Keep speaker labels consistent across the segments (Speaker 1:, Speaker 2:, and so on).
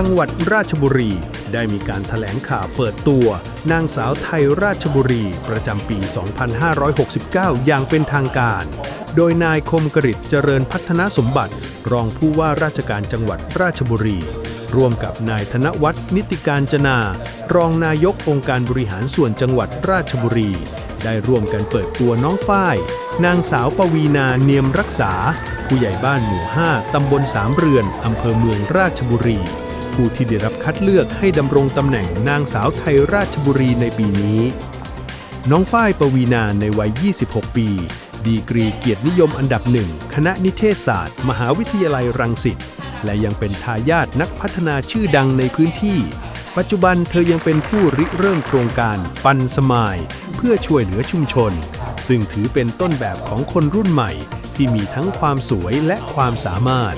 Speaker 1: จังหวัดราชบุรี ได้มีการถแถลงข่าวเปิดตัว นางสาวไทยราชบุรี ประจำปี 2569 อย่างเป็นทางการ โดยนายคมกริตเจริญพัฒนสมบัติ รองผู้ว่าราชการจังหวัดราชบุรี ร่วมกับนายธนวัฒน์นิติการจนา รองนายกองค์การบริหารส่วนจังหวัดราชบุรี ได้ร่วมกันเปิดตัวน้องฝ้าย นางสาวปวีนาเนียมรักษาผู้ใหญ่บ้านหมู่ 5 ตำบลสามเรือน อำเภอเมืองราชบุรี ผู้ที่ได้รับคัดเลือกให้ดำรงตำแหน่งนางสาวไทยราชบุรีในปีนี้ น้องฝ้ายปวีนาในวัย 26 ปี ดีกรีเกียรตินิยมอันดับหนึ่งคณะนิเทศศาสตร์ มหาวิทยาลัยรังสิตและยังเป็นทายาทนักพัฒนาชื่อดังในพื้นที่ ปัจจุบันเธอยังเป็นผู้ริเริ่มโครงการปันสมาย เพื่อช่วยเหลือชุมชน ซึ่งถือเป็นต้นแบบของคนรุ่นใหม่ ที่มีทั้งความสวยและความสามารถ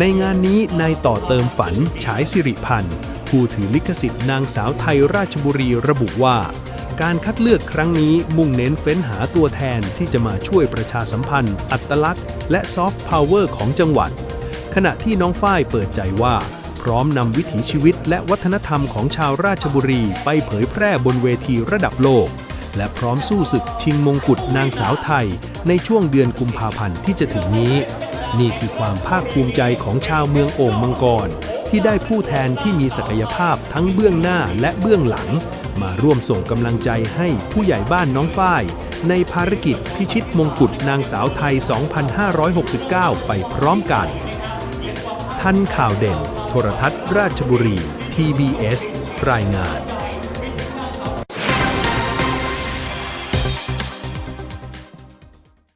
Speaker 1: ในงานนี้นายต่อเติมฝันฉายสิริพันธ์ ผู้ถือลิขสิทธิ์นางสาวไทยราชบุรีระบุว่า การคัดเลือกครั้งนี้มุ่งเน้นเฟ้นหาตัวแทนที่จะมาช่วยประชาสัมพันธ์ อัตลักษณ์ และซอฟต์พาวเวอร์ของจังหวัด ขณะที่น้องฝ้ายเปิดใจว่า พร้อมนำวิถีชีวิตและวัฒนธรรมของชาวราชบุรีไปเผยแพร่บนเวทีระดับโลก และพร้อมสู้ศึกชิงมงกุฎนางสาวไทย ในช่วงเดือนกุมภาพันธ์ที่จะถึงนี้ นี่คือความภาคภูมิใจของชาวเมืองโอ่งมังกร ที่ได้ผู้แทนที่มีศักยภาพทั้งเบื้องหน้าและเบื้องหลัง มาร่วมส่งกำลังใจให้ผู้ใหญ่บ้านน้องฝ้าย ในภารกิจพิชิตมงกุฎนางสาวไทย 2569 ไปพร้อมกัน ทันข่าวเด่น โทรทัศน์ราชบุรี TBS รายงาน